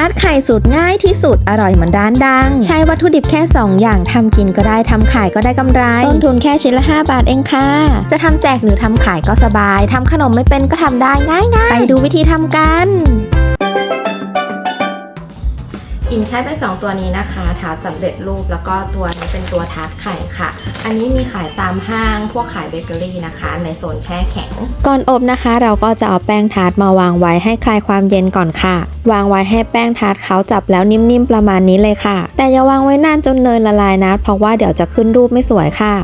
าร์ตไข่สูตรง่ายที่สุดอร่อยเหมือนร้านดัง ใช้วัตถุดิบแค่ 2 อย่างทำกินก็ได้ทำขายก็ได้กำไร ต้นทุนแค่ชิ้นละ 5 บาทเองค่ะ จะทำแจกหรือทำขายก็สบายทำขนมไม่เป็นก็ทำได้ง่ายๆ ไปดูวิธีทำกัน อิมใช้ไป 2 ตัวนี้นะคะทาร์ตสำเร็จรูปแล้วก็ตัวนี้เป็นตัวทาร์ตไข่ค่ะ อันนี้มีขายตามห้างพวกขายเบเกอรี่นะคะ ในโซนแช่แข็ง ก่อนอบนะคะ เราก็จะเอาแป้งทาร์ตมาวางไว้ให้คลายความเย็นก่อนค่ะ วางไว้ให้แป้งทาร์ตเขาจับแล้วนิ่มๆประมาณนี้เลยค่ะ แต่อย่าวางไว้นานจนเนยละลายนะเพราะว่าเดี๋ยวจะขึ้นรูปไม่สวยค่ะ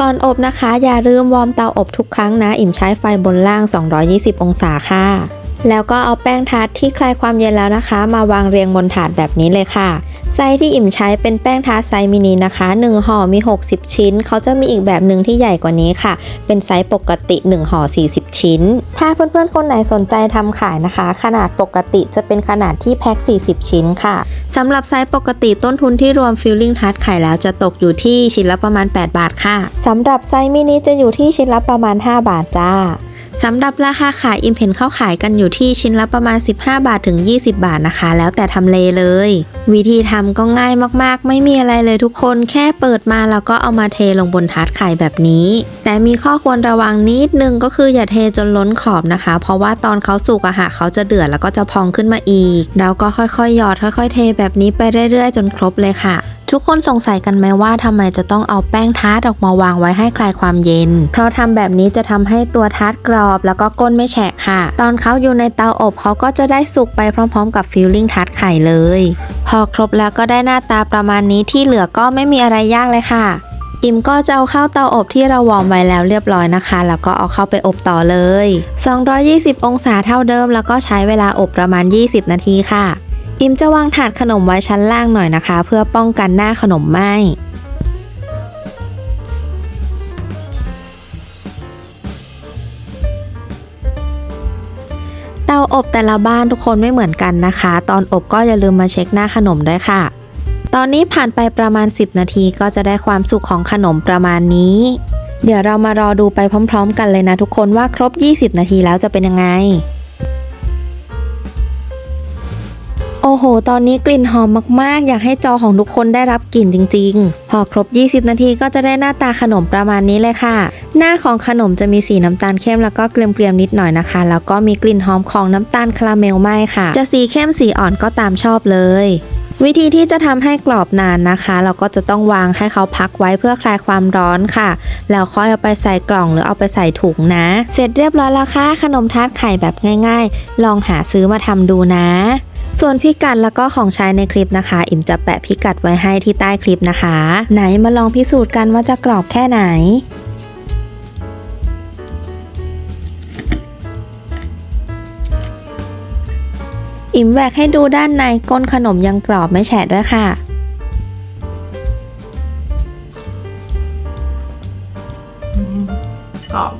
ก่อนอบนะคะ อย่าลืมวอร์มเตาอบทุกครั้งนะ อิ่มใช้ไฟบนล่าง 220 องศาค่ะ แล้วก็เอาแป้งทาร์ตที่คลายความเย็นแล้วนะคะ มาวางเรียงบนถาดแบบนี้เลยค่ะไส้ที่อิ่มใช้เป็นแป้งทาร์ตไซส์มินินะคะ1ห่อมี 60 ชิ้น เขาจะมีอีกแบบหนึ่งที่ใหญ่กว่านี้ค่ะ เป็นไซส์ปกติ1ห่อ40 ชิ้น ถ้าเพื่อนๆคนไหนสนใจทำขายนะคะ ขนาดปกติจะเป็นขนาดที่แพ็ค40 ชิ้นค่ะสำหรับไซส์ปกติต้นทุนที่รวมฟิลลิ่งทาร์ตไข่แล้วจะตกอยู่ที่ชิ้นละประมาณ 8 บาทค่ะสำหรับไซส์มินิจะอยู่ที่ชิ้นละประมาณ 5 บาทจ้า สำหรับราคาขายอิมเห็นเข้าขายกันอยู่ที่ชิ้นละประมาณ 15 บาทถึง 20 บาทนะคะ แล้วแต่ทำเลเลย วิธีทำก็ง่ายมากๆ ไม่มีอะไรเลยทุกคนแค่เปิดมาแล้วก็เอามาเทลงบนทาร์ตไข่แบบนี้ แต่มีข้อควรระวังนิดนึงก็คืออย่าเทจนล้นขอบนะคะ เพราะว่าตอนเขาสุกอะค่ะเขาจะเดือดแล้วก็จะพองขึ้นมาอีกเราก็ค่อยๆหยอดค่อย ๆ เทแบบนี้ไปเรื่อยๆ จนครบเลยค่ะ ทุกคนสงสัยกันไหมว่าทำไมจะต้องเอาแป้งทาร์ตออกมาวางไว้ให้คลายความเย็น เพราะทำแบบนี้จะทำให้ตัวทาร์ตกรอบ แล้วก็ก้นไม่แฉะค่ะ ตอนเขาอยู่ในเตาอบเขาก็จะได้สุกไปพร้อม ๆ กับฟิลลิ่งทาร์ตไข่เลย พอครบแล้วก็ได้หน้าตาประมาณนี้ที่เหลือก็ไม่มีอะไรยากเลยค่ะอิมก็จะเอาเข้าเตาอบที่เราวอร์มไว้แล้วเรียบร้อยนะคะ แล้วก็เอาเข้าไปอบต่อเลย 220 องศาเท่าเดิม แล้วก็ใช้เวลาอบประมาณ 20 นาทีค่ะ อิมจะวางถาดขนมไว้ชั้นล่างหน่อยนะคะ เพื่อป้องกันหน้าขนมไหม้เตาอบแต่ละบ้านทุกคนไม่เหมือนกันนะคะ ตอนอบก็อย่าลืมมาเช็คหน้าขนมด้วยค่ะ ตอนนี้ผ่านไปประมาณ 10 นาทีก็จะได้ความสุขของขนมประมาณนี้ เดี๋ยวเรามารอดูไปพร้อม ๆ กันเลยนะทุกคนว่าครบ 20 นาทีแล้วจะเป็นยังไง โอ้โห ตอนนี้กลิ่นหอมมากๆ อยากให้จอของทุกคนได้รับกลิ่นจริง ๆ พอครบ 20 นาทีก็จะได้หน้าตาขนมประมาณนี้เลยค่ะ หน้าของขนมจะมีสีน้ำตาลเข้มแล้วก็เกรียมๆนิดหน่อยนะคะ แล้วก็มีกลิ่นหอมของน้ำตาลคาราเมลไหมค่ะ จะสีเข้มสีอ่อนก็ตามชอบเลยวิธีที่จะทำให้กรอบนานนะคะ เราก็จะต้องวางให้เขาพักไว้เพื่อคลายความร้อนค่ะ แล้วค่อยเอาไปใส่กล่องหรือเอาไปใส่ถุงนะ เสร็จเรียบร้อยแล้วค่ะขนมทาร์ตไข่แบบง่าย ๆ ลองหาซื้อมาทำดูนะ ส่วนพิกัดแล้วก็ของใช้ในคลิปนะคะ อิมจะแปะพิกัดไว้ให้ที่ใต้คลิปนะคะ ไหนมาลองพิสูจน์กันว่าจะกรอบแค่ไหนอิมแหวกให้ดูด้านในก้นขนมยังกรอบไม่แฉะด้วยค่ะ กรอบ